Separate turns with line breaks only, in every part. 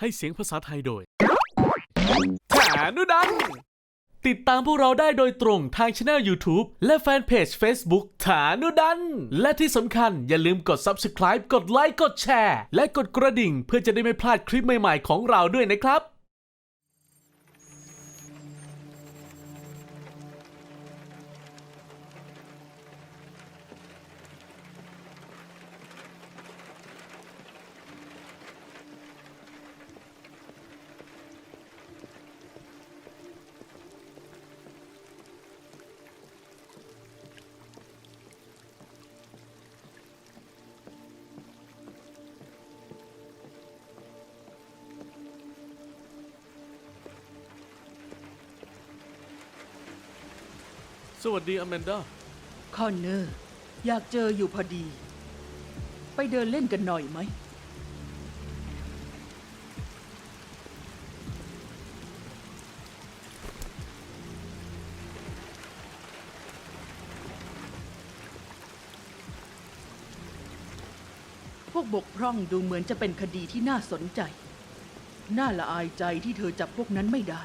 ให้เสียงภาษาไทยโดยฐานุดัน ติดตามพวกเราได้โดยตรงทางช anel YouTube และแฟนเพจ Facebook ฐานุดัน และที่สำคัญอย่าลืมกด Subscribe กดไลค์กดแชร์ และกดกระดิ่งเพื่อจะได้ไม่พลาดคลิปใหม่ๆของเราด้วยนะครับ สวัสดีอแมนดา
คอนเนอร์ อยากเจออยู่พอดี ไปเดินเล่นกันหน่อยไหม พวกบกพร่องดูเหมือนจะเป็นคดีที่น่าสนใจ น่าละอายใจที่เธอจับพวกนั้นไม่ได้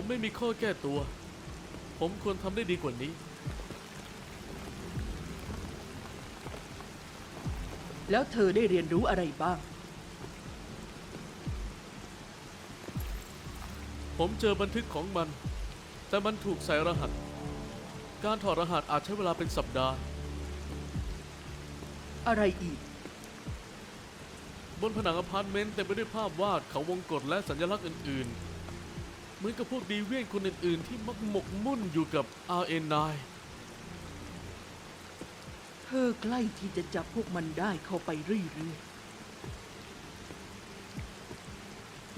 ผมไม่มีข้อแก้ตัว ผมควรทำได้ดีกว่านี้
แล้วเธอได้เรียนรู้อะไรบ้าง
ผมเจอบันทึกของมัน แต่มันถูกใส่รหัส การถอดรหัสอาจใช้เวลาเป็นสัปดาห์
อะไรอีก
บนผนังอพาร์ตเมนต์เต็มไปด้วยภาพวาดเขาวงกตและสัญลักษณ์อื่นๆ เหมือนกับพวกดีเวียนคนอื่น ๆ ที่มักหมกมุ่นอยู่กับ RN9
เธอใกล้ที่จะจับพวกมันได้เข้าไปเรื่อยๆ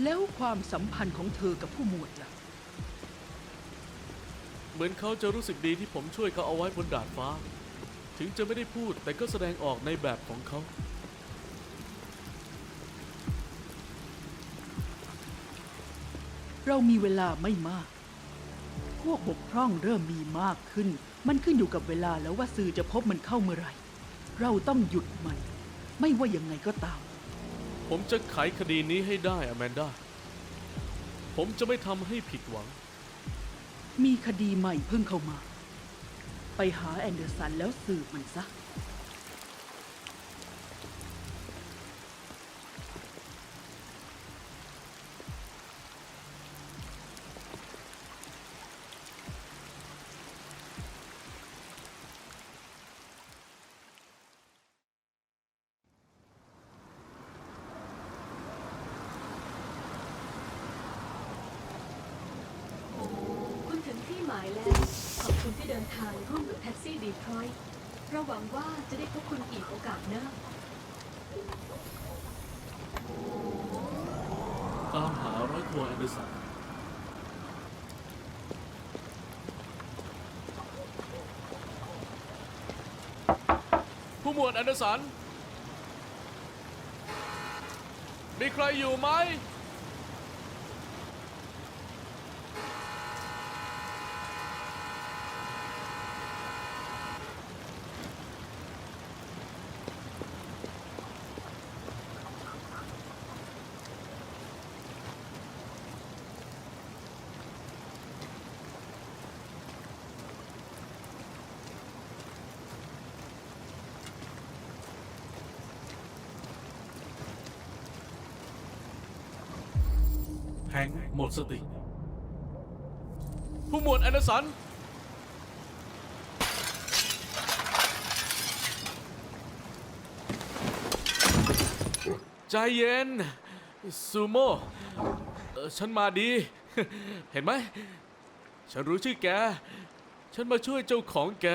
แล้วความสัมพันธ์ของเธอกับผู้หมวดล่ะ
เหมือนเขาจะรู้สึกดีที่ผมช่วยเขาเอาไว้บนดาดฟ้า ถึงจะไม่ได้พูดแต่ก็แสดงออกในแบบของเขา
เรามีเวลาไม่มาก พวกบกพร่องเริ่มมีมากขึ้น มันขึ้นอยู่กับเวลาแล้วว่าสื่อจะพบมันเข้าเมื่อไหร่ เราต้องหยุดมัน ไม่ว่ายังไงก็ตาม
ผมจะไขคดีนี้ให้ได้อแมนดาผมจะไม่ทำให้ผิดหวัง
มีคดีใหม่เพิ่งเข้ามา ไปหาแอนเดอร์สันแล้วสืบมันซะ
คุณถึงที่หมายแล้ว ขอบคุณที่เดินทางร่วมีทรอยเราหวังว่าจะได้พบคุณอีกโอกาสหน้า
ตามหาร้อยโทแอนเดอร์สันผู้หมวดแอนเดอร์สัน มีใครอยู่ไหม งค์หมดสติ ผู้หมวดแอนเดอร์สัน ใจเย็น ซูโม่เอ่อฉันมาดี เห็นไหม ฉันรู้ชื่อแก ฉันมาช่วยเจ้าของแก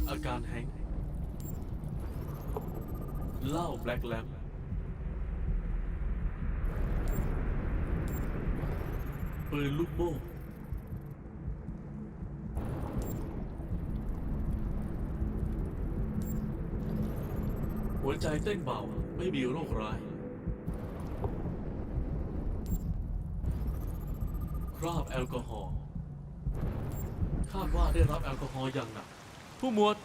ตรวจอาการแฮงค์เหล้าแบล็กแลมปืนลูกโม่หัวหัวใจเต้นเบาไม่มีโรคร้าย คราบแอลกอฮอล์คาดว่าได้รับแอลกอฮอล์อย่างหนัก ผู้หมวด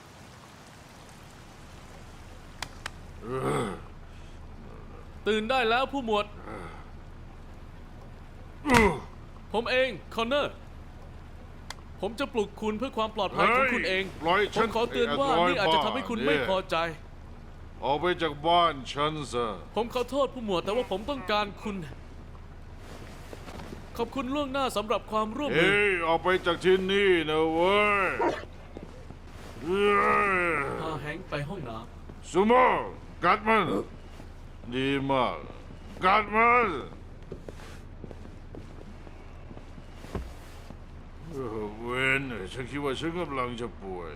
ตื่นได้แล้วผู้หมวด ผมเอง คอนเนอร์ ผมจะปลุกคุณเพื่อความปลอดภัยของคุณเอง
ปล่อย
ผ
ฉั
ม
น
ขอเตือนว่า
ไอ้
นี่อาจจะ
บ้
ทำให้คุณไม่พอใจ
ออกไปจากบ้านฉันซะ
ผมขอโทษผู้หมวดแต่ว่าผมต้องการคุณ ขอบคุณล่วงหน้าสำหรับความร่วมมื
เฮ้
อ
ยออกไปจากที่นี่นะเว้ยเอ้ย
พาแฮงค์ไปห้องน้
ซูโม่กัดมัน ดีมากกัดมันเออเวนฉันคิดว่าฉันกำลังจะป่วย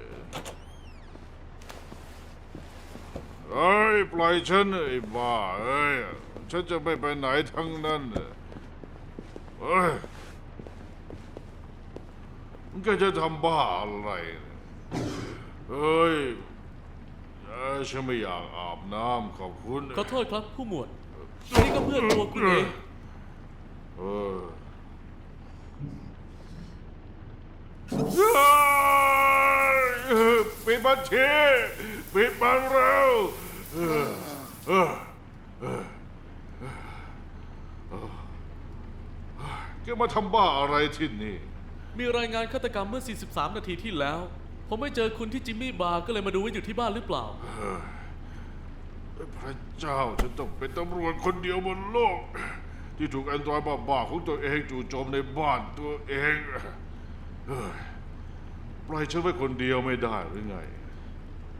เอ้ยปล่อยฉันไอ้บ้าเอ้ยฉันจะไม่ไปไหนทั้งนั้นเอ้ยมันก็จะทำบ้าอะไร เนี่ยเอ้ยเอ้ยฉันไม่อยากอาบน้ำขอบคุณำ
ขอโทษครับผู้หมวดนี่ก็เพื่อตัวคุณเอง
เออเอ้ยปิดบัญชีปิดบันเร็วเออเออเออเออแกมาทำบ้าอะไรที่นี่
มีรายงานฆาตกรรมเมื่อ 43 นาทีที่แล้ว ผมไม่เจอคุณที่จิมมี่บาร์ก็เลยมาดูว่าอยู่ที่บ้านหรือเปล่า
พระเจ้าฉันต้องเป็นตำรวจคนเดียวบนโลก ที่ถูกแอนดรอยบ้าๆของตัวเองจู่โจมในบ้านตัวเองเฮ้ยปล่อยฉันไว้คนเดียวไม่ได้หรือไง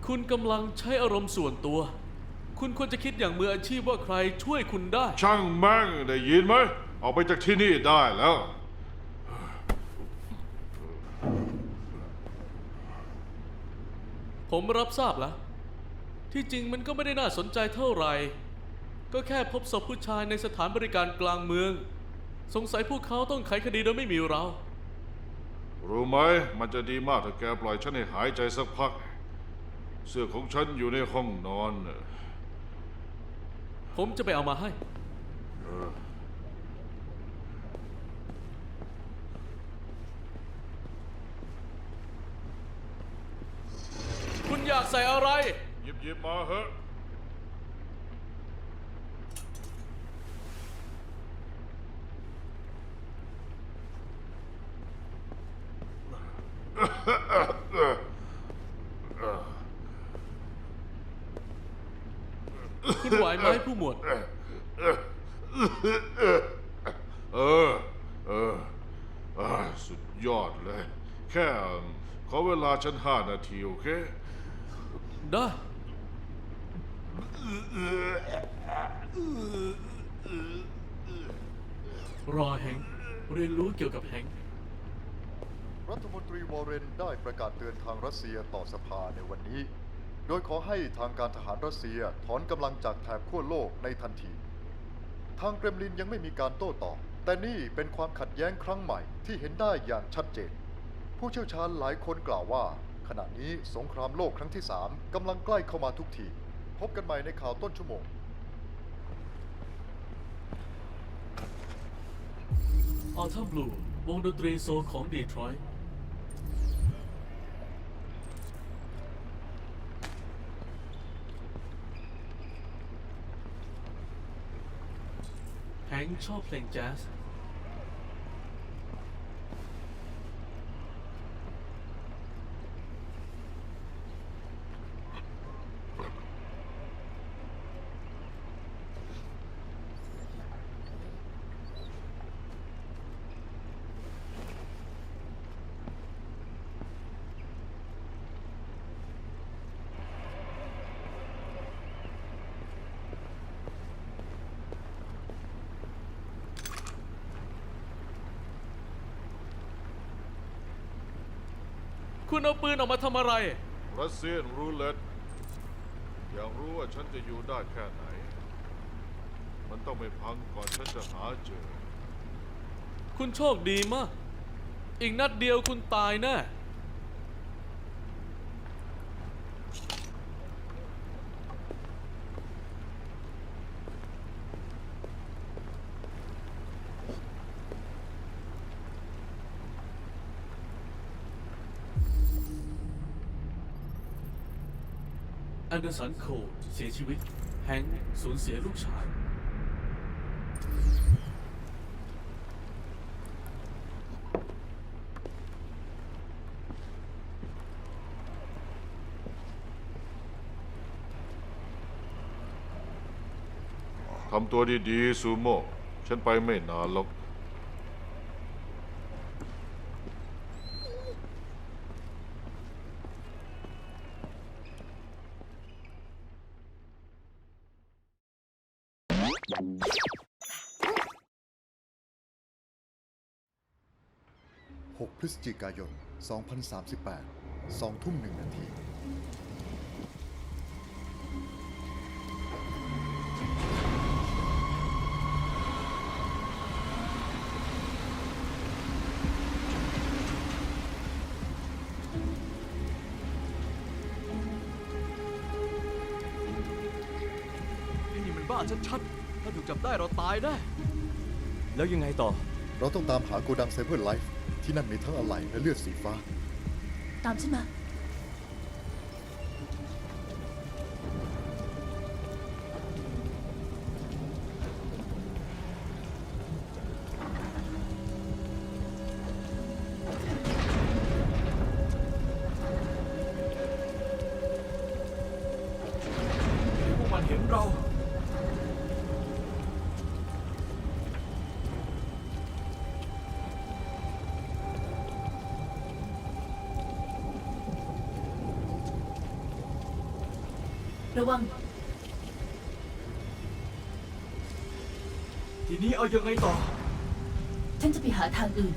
คุณกำลังใช้อารมณ์ส่วนตัว คุณควรจะคิดอย่างมืออาชีพว่าใครช่วยคุณได้
ช่างแม่งได้ยินไหมออกไปจากที่นี่ได้แล้ว
ผมรับทราบแล้ว ที่จริงมันก็ไม่ได้น่าสนใจเท่าไหร่ ก็แค่พบศพผู้ชายในสถานบริการกลางเมือง สงสัยพวกเขาต้องไขคดีโดยไม่มีเรา
รู้ไหมมันจะดีมากถ้าแกปล่อยฉันให้หายใจสักพัก เสื้อของฉันอยู่ในห้องนอนน่ะ
ผมจะไปเอามาให้คุณอยาก ใส่อะไร
หยิบหยิบมาเถอะ
คุณไหวไหมผู้หมวด
เออ เอออ่าสุดยอดเลย แค่ขอเวลาฉันห้านาที โอเค
ได้รอแฮงค์เรียนรู้เกี่ยวกับแฮงค์
รัฐมนตรีวอร์เรนได้ประกาศเตือนทางรัสเซียต่อสภาในวันนี้ โดยขอให้ทางการทหารรัสเซียถอนกำลังจากแถบขั้วโลกในทันที ทางเกรมลินยังไม่มีการโต้ตอบ แต่นี่เป็นความขัดแย้งครั้งใหม่ที่เห็นได้อย่างชัดเจน ผู้เชี่ยวชาญหลายคนกล่าวว่า ขณะนี้สงครามโลกครั้งที่ 3กำลังใกล้เข้ามาทุกที พบกันใหม่ในข่าวต้นชั่วโมง
ออทัมบลูวงดนตรีโซลของดีทรอยต์แฮงค์ชอบเพลงแจ๊ส คุณเอาปืนออกมาทำอะไร
รัสเซียนรูเล็ตอยากรู้ว่าฉันจะอยู่ได้แค่ไหน มันต้องไม่พังก่อนฉันจะหาเจอ
คุณโชคดีมาก อีกนัดเดียวคุณตายแน่ นเดอร์สันโคลเสียชีวิต แฮงค์สูญเสียลูกชาย
ทำตัวดีๆซูโม่ ฉันไปไม่นานหรอก
ศจิกายน 2038 2 ทุ่ม 1 นาที
นี่มันบ้าชัดๆ ถ้าถูกจับได้เราตายแน่แล้วยังไงต่อ
เราต้องตามหาโกดังไซเบอร์ไลฟ์ ที่นั่นมีทั้งอะไหล่และเลือดสีฟ้า
ตามฉันมา
ระ
วัง
ทีนี้เอายังไงต่อ
ฉันจะไปหาทางอื่น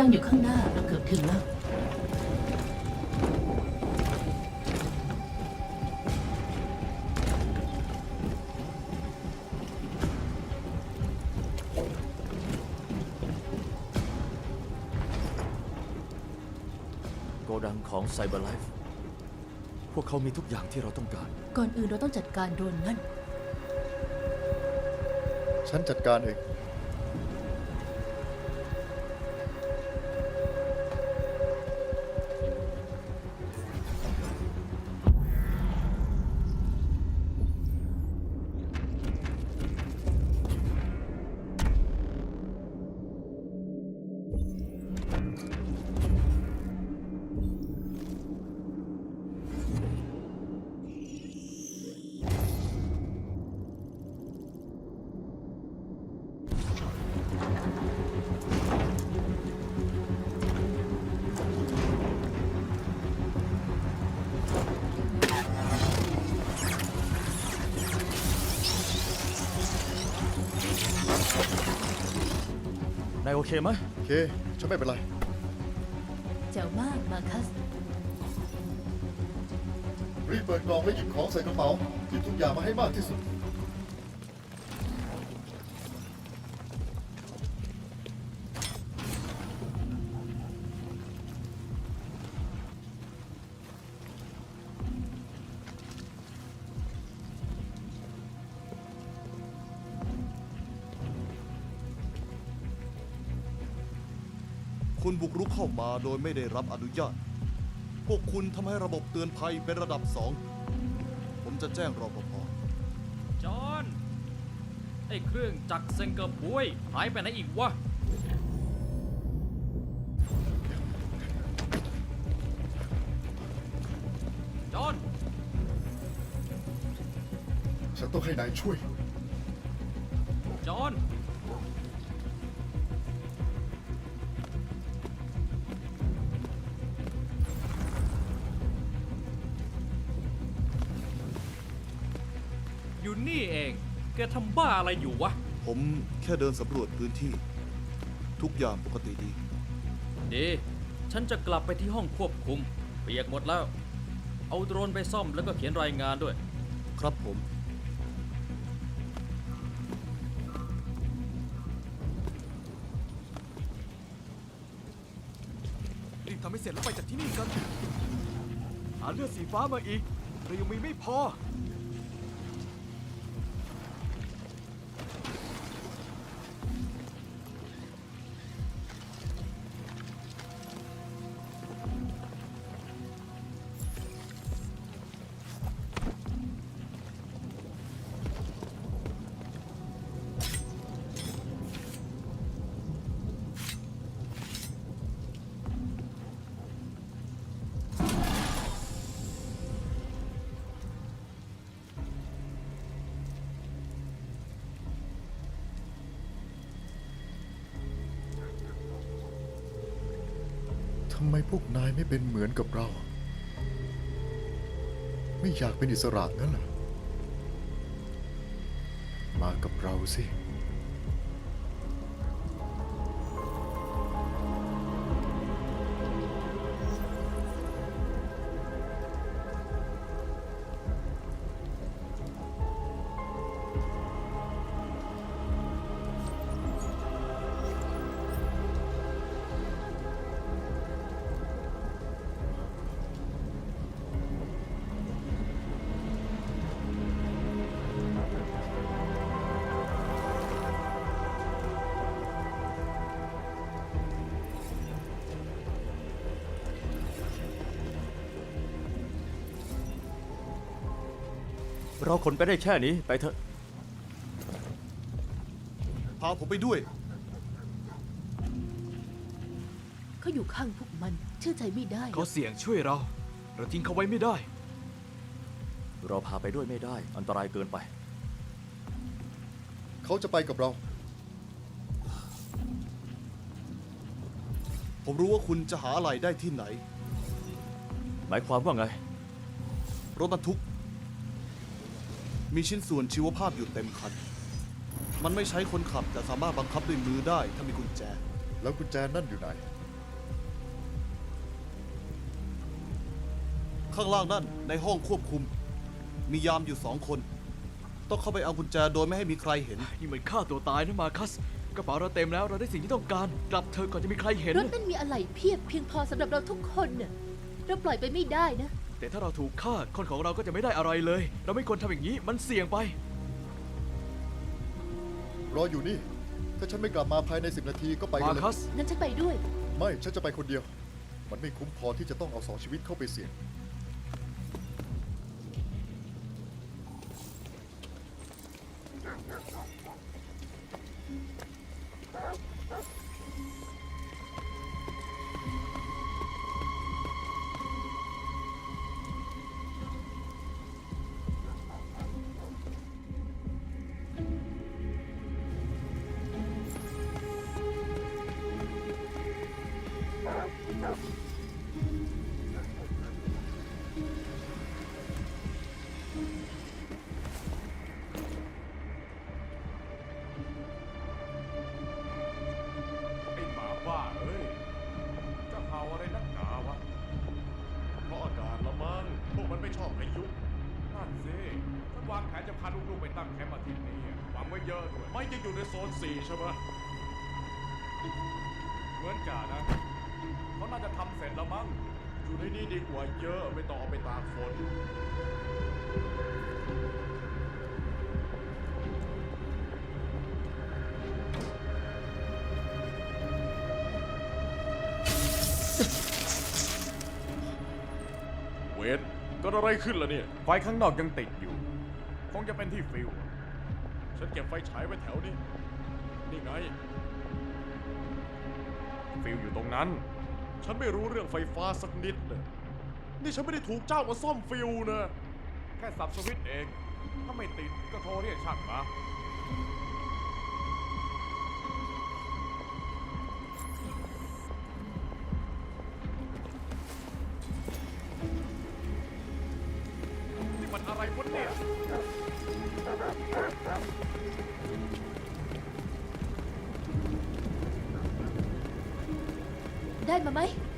ดังอยู่ข้างหน้าเราเกือบถึงแล้ว
โกดังของไซเบอร์ไลฟ์ พวกเขามีทุกอย่างที่เราต้องการ
ก่อนอื่นเราต้องจัดการโดรนนั่น
ฉันจัดการเอง
เคไหม
โอเค ฉันไม่เป็นไร
เจ๋วมากมาคัส
รีบเปิดกล่องและหยิบของใส่กระเป๋าหยิบทุกอย่างมาให้มากที่สุด
คุณบุกรุกเข้ามาโดยไม่ได้รับอนุญาต พวกคุณทำให้ระบบเตือนภัยเป็นระดับสองจะแจ้งรปภ
จอห์นไอ้เครื่องจักรเซงเกอร์บวยหายไปไหนอีกวะ จอห์น
ฉันต้องให้นายช่วย
นี่เอง แกทำบ้าอะไรอยู่วะ
ผมแค่เดินสำรวจพื้นที่ ทุกอย่างปกติดี
ดี ฉันจะกลับไปที่ห้องควบคุม เปียกหมดแล้ว เอาโดรนไปซ่อมแล้วก็เขียนรายงานด้วย
ครับผม
รีบทำให้เสร็จแล้วไปจากที่นี่กัน หาเลือดสีฟ้ามาอีก เรายังมีไม่พอำ
ไมพวกนายไม่เป็นเหมือนกับเรา ไม่อยากเป็นอิสระงั้นเหรอมากับเราสิ
เราขนไปได้แค่นี้ไปเถอะ
พาผมไปด้วย
เขาอยู่ข้างพวกมันเชื่อใจไม่ได้หร
เขา
อก
เสี่ยงช่วยเรา เราทิ้งเขาไว้ไม่ได้
เราพาไปด้วยไม่ได้ อันตรายเกินไป
เขาจะไปกับเรา
ผมรู้ว่าคุณจะหาอะไรได้ที่ไหน
หมายความว่าไง
รถบรรทุก มีชิ้นส่วนชีวภาพอยู่เต็มคัน มันไม่ใช้คนขับแต่สามารถบังคับด้วยมือได้ถ้ามีกุญแจ
แล้วกุญแจนั่นอยู่ไหน
ข้างล่างนั่นในห้องควบคุม มียามอยู่สองคน ต้องเข้าไปเอากุญแจโดยไม่ให้มีใครเห็น
นี่เหมือนฆ่าตัวตายนะมาคัส กระเป๋าเราเต็มแล้วเราได้สิ่งที่ต้องการ กลับเธอะก่อนจะมีใครเห็น
รถนั้นมีอะไหล่เพียบเพียงพอสำหรับเราทุกคนน่ะเราปล่อยไปไม่ได้นะ
แต่ถ้าเราถูกฆ่าคนของเราก็จะไม่ได้อะไรเลย เราไม่ควรทำอย่างนี้มันเสี่ยงไป
รออยู่นี่ ถ้าฉันไม่กลับมาภายใน 10 นาทีก็ไปกั
มาน
เลย
คัส
งั้นฉันไปด้วย
ไม่ ฉันจะไปคนเดียว มันไม่คุ้มพอที่จะต้องเอาสองชีวิตเข้าไปเสี่ยง
ไอ้หมาบ้าเอ้ยจะเห่าอะไรนักหนาวะ เพราะอากาศละมั้งพวกมันไม่ชอบพายุนั่นสิฉันวางแผนจะพาลูกๆไปตั้งแคมป์อาทิตย์นี้อะหวังไว้เยอะด้วย ไม่ยังอยู่ในโซนสี่ใช่ไหมเหมือนกันนะ เขาน่าจะทำเสร็จแล้วมั้ง อยู่ในนี้ดีกว่าเยอะไม่ต้องเอาไปตากฝน เวทเกิดกิดอะไรขึ้นล่ะเนี่ย ไฟข้างนอกยังติดอยู่ คงจะเป็นที่ฟิว ฉันเก็บไฟฉายไว้แถวนี้ นี่ไง ฟิวอยู่ตรงนั้น ฉันไม่รู้เรื่องไฟฟ้าสักนิดเลย นี่ฉันไม่ได้ถูกเจ้ามาซ่อมฟิวนะ แค่สับสวิตช์เอง ถ้าไม่ติดก็โทรเรียกช่างมา ได้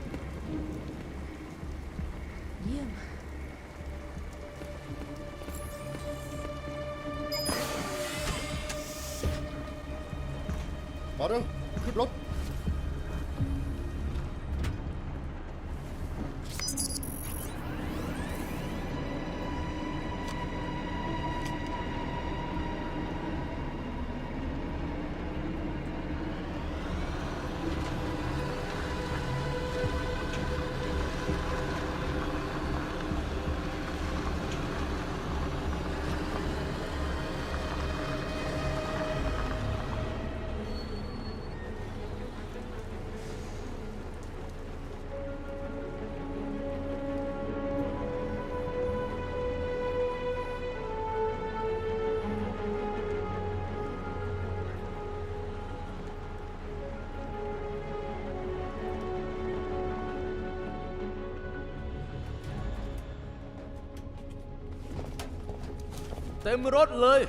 เต็มรถเลย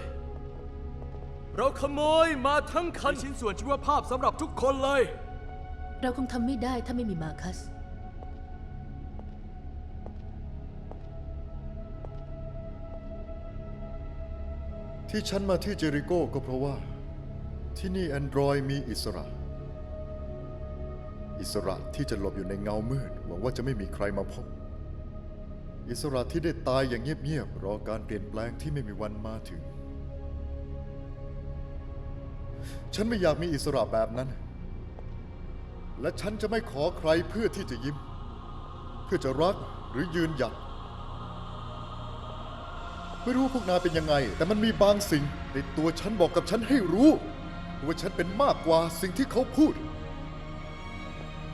เราขโมยมาทั้งคันชิ้นส่วนชีวภาพสำหรับทุกคนเลย
เราคงทำไม่ได้ถ้าไม่มีมาคัส
ที่ฉันมาที่เจริโก้ก็เพราะว่า ที่นี่แอนดรอยมีอิสระ อิสระที่จะหลบอยู่ในเงามืดหวังว่าจะไม่มีใครมาพบ อิสระที่ได้ตายอย่างเงียบๆรอการเปลี่ยนแปลงที่ไม่มีวันมาถึง ฉันไม่อยากมีอิสระแบบนั้น และฉันจะไม่ขอใครเพื่อที่จะยิ้ม เพื่อจะรักหรือยืนหยัด ไม่รู้พวกนายเป็นยังไง แต่มันมีบางสิ่งในตัวฉันบอกกับฉันให้รู้ ว่าฉันเป็นมากกว่าสิ่งที่เขาพูด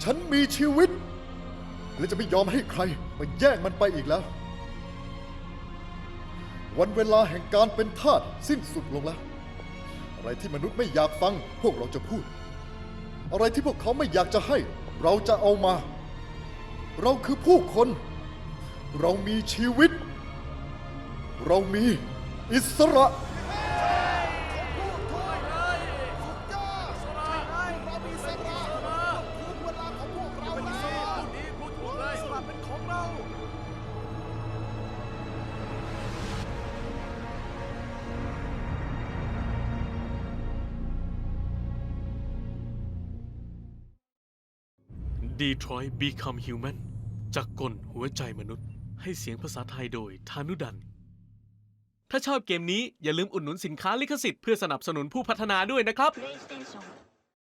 ฉันมีชีวิต และจะไม่ยอมให้ใครมาแย่งมันไปอีกแล้ว วันเวลาแห่งการเป็นทาสสิ้นสุดลงแล้ว อะไรที่มนุษย์ไม่อยากฟังพวกเราจะพูด อะไรที่พวกเขาไม่อยากจะให้ เราจะเอามา เราคือผู้คน เรามีชีวิต เรามีอิสระ
Detroit Become Human จากกลหัวใจมนุษย์ ให้เสียงภาษาไทยโดยธานุดัน ถ้าชอบเกมนี้อย่าลืมอุดหนุนสินค้าลิขสิทธิ์เพื่อสนับสนุนผู้พัฒนาด้วยนะครับ
PlayStation